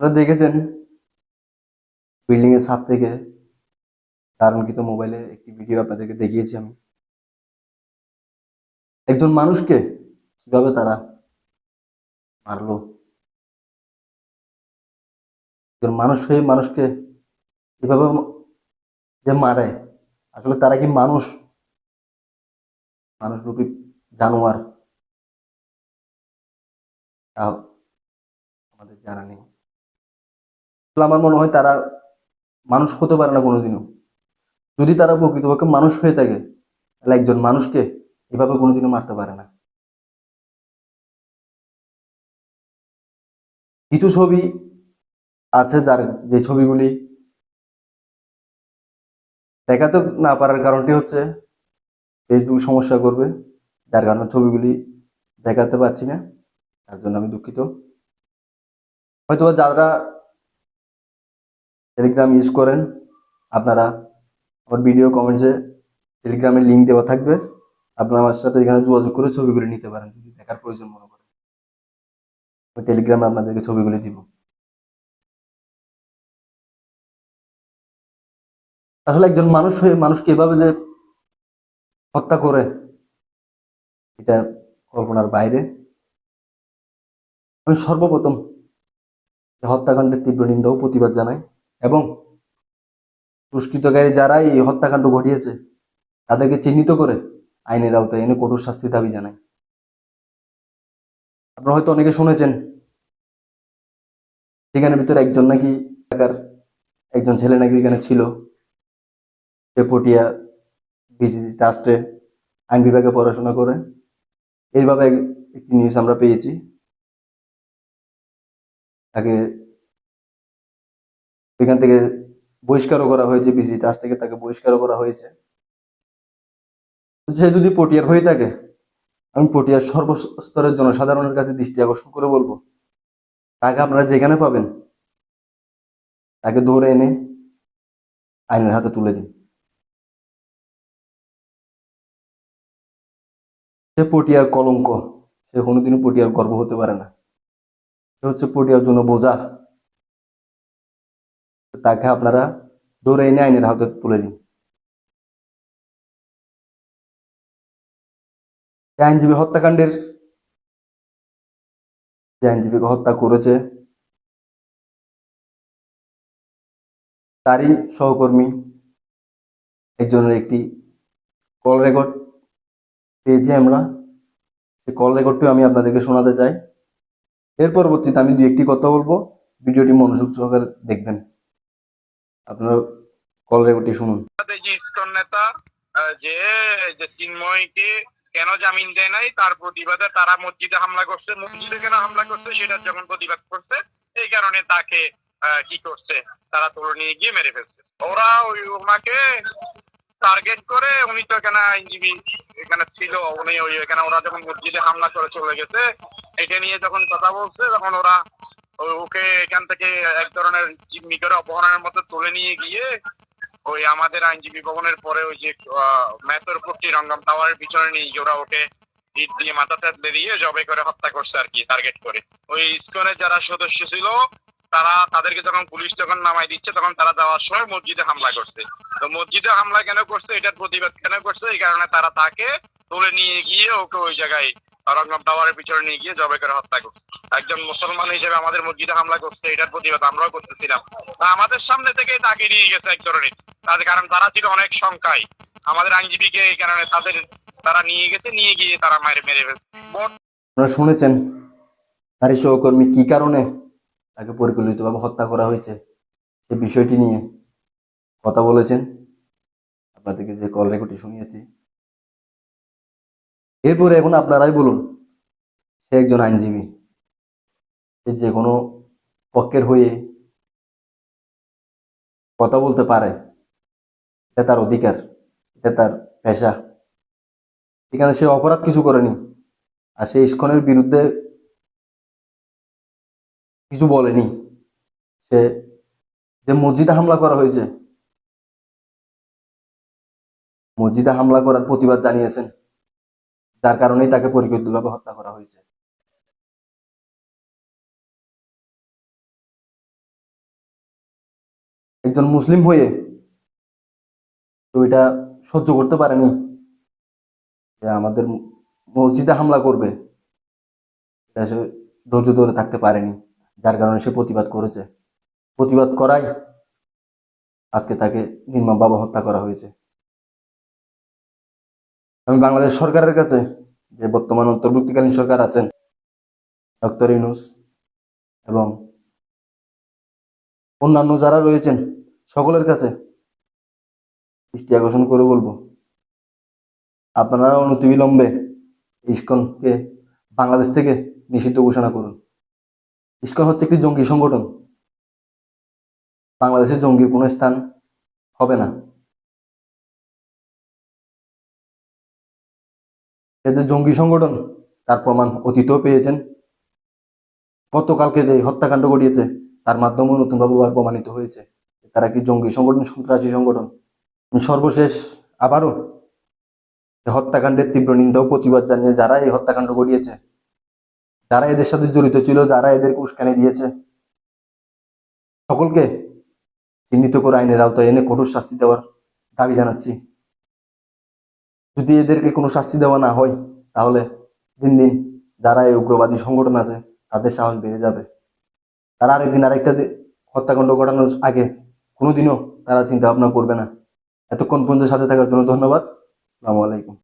দেখেছেন বিল্ডিং এর ছাদ থেকে দারুণকৃত মোবাইলে একটি ভিডিও আপনাদেরকে দেখিয়েছি আমি। একজন মানুষকে কীভাবে তারা মারলো? একজন মানুষ হয়ে মানুষকে কীভাবে যে মারে? আসলে তারা কি মানুষ? মানুষ রূপী জানোয়ার আমাদের জানা নেই। আসলে আমার মনে হয় তারা মানুষ হতে পারে না কোনোদিনও। যদি তারা প্রকৃতপক্ষে মানুষ হয়ে থাকে, তাহলে একজন মানুষকে এভাবে কোনোদিনও মারতে পারে না। কিছু ছবি আছে যার, যে ছবিগুলি দেখাতে না পারার কারণটি হচ্ছে ফেসবুক সমস্যা করবে, যার কারণে ছবিগুলি দেখাতে পারছি না, তার জন্য আমি দুঃখিত। হয়তো যারা টেলিগ্রাম ইউজ করেন। আপনারা আমার ভিডিও কমেন্টসে টেলিগ্রামের লিঙ্ক দেওয়া থাকবে। আপনারা আমার সাথে এখানে যোগাযোগ করে ছবিগুলি নিতে পারেন, যদি দেখার প্রয়োজন মনে করেন। আমি টেলিগ্রামে আপনাদেরকে ছবিগুলি দিব। আসলে একজন মানুষ হয়ে মানুষকে এভাবে যে হত্যা করে, এটা কল্পনার বাইরে। আমি সর্বপ্রথম হত্যাকাণ্ডের তীব্র নিন্দা প্রতিবাদ জানাই। এবং দুষ্কৃতকারী যারা এই হত্যাকাণ্ড ঘটিয়েছে, তাদেরকে চিহ্নিত করে আইনের আওতায় এনে কঠোর শাস্তি দাবি জানায়। আপনারা হয়তো অনেকে শুনেছেন সেখানের ভিতরে একজন নাকি এলাকার একজন ছেলে নাকি এখানে ছিল। সে পটিয়া বিসিসি ট্রাস্টে আইন বিভাগে পড়াশোনা করে। এইভাবে একটি নিউজ আমরা পেয়েছি। তাকে এখান থেকে বহিষ্কারও করা হয়েছে বিসি ট্রাস্ট থেকে তাকে বহিষ্কারও করা হয়েছে। সে যদি পটিয়ার হয়ে থাকে, আমি পটিয়ার সর্বস্তরের জনসাধারণের কাছে দৃষ্টি আকর্ষণ করে বলব, তাকে আপনারা যেখানে পাবেন, তাকে ধরে এনে আইনের হাতে তুলে দিন। সে পটিয়ার কলঙ্ক, সে কোনোদিনও পটিয়ার গর্ব হতে পারে না। সে হচ্ছে পটিয়ার জন্য বোঝা। তাকে আপনারা ধরে এনে আইনের হাতে তুলে দিন। আইনজীবী হত্যাকাণ্ডের যে আইনজীবীকে হত্যা করেছে, তারই সহকর্মী একজনের একটি কল রেকর্ড পেয়েছি আমরা। সেই কল রেকর্ডটিও আমি আপনাদেরকে শোনাতে চাই। এর পরবর্তীতে আমি দু একটি কথা বলব। ভিডিওটি মনোযোগ সহকারে দেখবেন। আপনারা কল রেকর্ডটি শুনুন। এই নেতা যে যে চিন্ময়কে কেন জামিন দেয় নাই, তার প্রতিবাদে তারা মসজিদে হামলা করছে, মসজিদে কেন হামলা করছে সেটা যখন প্রতিবাদ করছে, এই কারণে তাকে কি করছে, তারা তুলে নিয়ে গিয়ে মেরে ফেলছে। ওরা ওই ওনাকে টার্গেট করে, উনি তো এখানে আইনজীবী, এখানে ছিল, উনি ওই এখানে ওরা যখন মসজিদে হামলা করে চলে গেছে, এটা নিয়ে যখন কথা বলছে, তখন ওরা ওকে এখান থেকে এক ধরনের জিম্মি করে অপহরণের মতো তুলে নিয়ে গিয়ে ওই আমাদের আইনজীবী ভবনের পরে ওই যে ম্যাথর পট্টি রঙ্গম টাওয়ারের পিছনে নিয়ে গিয়ে ওরা ওকে ইট দিয়ে মাথা থেতলে দিয়ে জবে করে হত্যা করছে আর কি টার্গেট করে। ওই ইসকনের যারা সদস্য ছিল, তারা তাদেরকে যখন পুলিশ যখন নামাই দিচ্ছে, তখন তারা যাওয়ার সময় মসজিদে হামলা করছে। তো মসজিদে হামলা কেন করছে? এটার প্রতিবাদ কেন করছে? এই কারণে তারা তাকে তুলে নিয়ে গিয়ে ওকে ওই জায়গায় রঙ্গম টাওয়ারের পিছনে নিয়ে গিয়ে জবে করে হত্যা করছে। একজন মুসলমান হিসেবে আমাদের মসজিদে হামলা করছে, এটার প্রতিবাদ আমরাও করতেছিলাম। আমাদের সামনে থেকে তাকে নিয়ে গেছে এক ধরনের। তাদের কারণ তারা ছিল অনেক সংখ্যায়। আমাদের আইনজীবীকে এই কারণে তাদের, তারা নিয়ে গেছে, নিয়ে গিয়ে তারা মারে মেরে ফেলছে। আপনারা শুনেছেন? তার এই সহকর্মী কি কারণে তাকে পরিকল্পিতভাবে হত্যা করা হয়েছে? সে বিষয়টি নিয়ে কথা বলেছেন। আপনাদেরকে যে কল রেকর্ডটি শুনিয়েছি। এরপরে এখন আপনারাই বলুন, সে একজন আইনজীবী, সে যে কোনো পক্ষের হয়ে কথা বলতে পারে, এটা তার অধিকার, এটা তার পেশা। এখানে সে অপরাধ কিছু করেনি, আর সে ইস্কনের বিরুদ্ধে কিছু বলেনি। সে যে মসজিদে হামলা করা হয়েছে, মসজিদে হামলা করার প্রতিবাদ জানিয়েছেন। যার কারণেই তাকে পরিকল্পিতভাবে হত্যা করা হয়েছে। একজন মুসলিম হয়ে তো এটা সহ্য করতে পারেনি যে আমাদের মসজিদে হামলা করবে, এটা সে ধৈর্য ধরে থাকতে পারেনি, যার কারণে সে প্রতিবাদ করেছে। প্রতিবাদ করাই আজকে তাকে নির্মমভাবে হত্যা করা হয়েছে। আমি বাংলাদেশ সরকারের কাছে যে বর্তমান অন্তর্বর্তীকালীন সরকার আছেন, ডক্টর ইউনুস এবং অন্যান্য যারা রয়েছেন, সকলের কাছে দৃষ্টি আকর্ষণ করে বলব আপনারা অনতিবিলম্বে ইস্কনকে, বাংলাদেশ থেকে নিষিদ্ধ ঘোষণা করুন। ইস্কন হচ্ছে একটি জঙ্গি সংগঠন। বাংলাদেশে জঙ্গির কোনো স্থান হবে না। এদের জঙ্গি সংগঠন, তার প্রমাণ অতীতেও পেয়েছেন। গতকালকে যে হত্যাকাণ্ড ঘটিয়েছে, তার মাধ্যমেও নতুনভাবে প্রমাণিত হয়েছে তারা কি জঙ্গি সংগঠন, সন্ত্রাসী সংগঠন। সর্বশেষ আবারও হত্যাকাণ্ডের তীব্র নিন্দা ও প্রতিবাদ জানিয়ে যারা এই হত্যাকাণ্ড ঘটিয়েছে, যারা এদের সাথে জড়িত ছিল, যারা এদেরকে উস্কানি দিয়েছে, সকলকে চিহ্নিত করে আইনের আওতায় এনে কঠোর শাস্তি দেওয়ার দাবি জানাচ্ছি। যদি এদেরকে কোনো শাস্তি দেওয়া না হয়, তাহলে দিন দিন যারা এই উগ্রবাদী সংগঠন আছে, তাদের সাহস বেড়ে যাবে। তারা আরেকদিন আরেকটা হত্যাকাণ্ড ঘটানোর আগে কোনোদিনও তারা চিন্তা ভাবনা করবে না। এতক্ষণ পর্যন্ত সাথে থাকার জন্য ধন্যবাদ। আসসালামু আলাইকুম।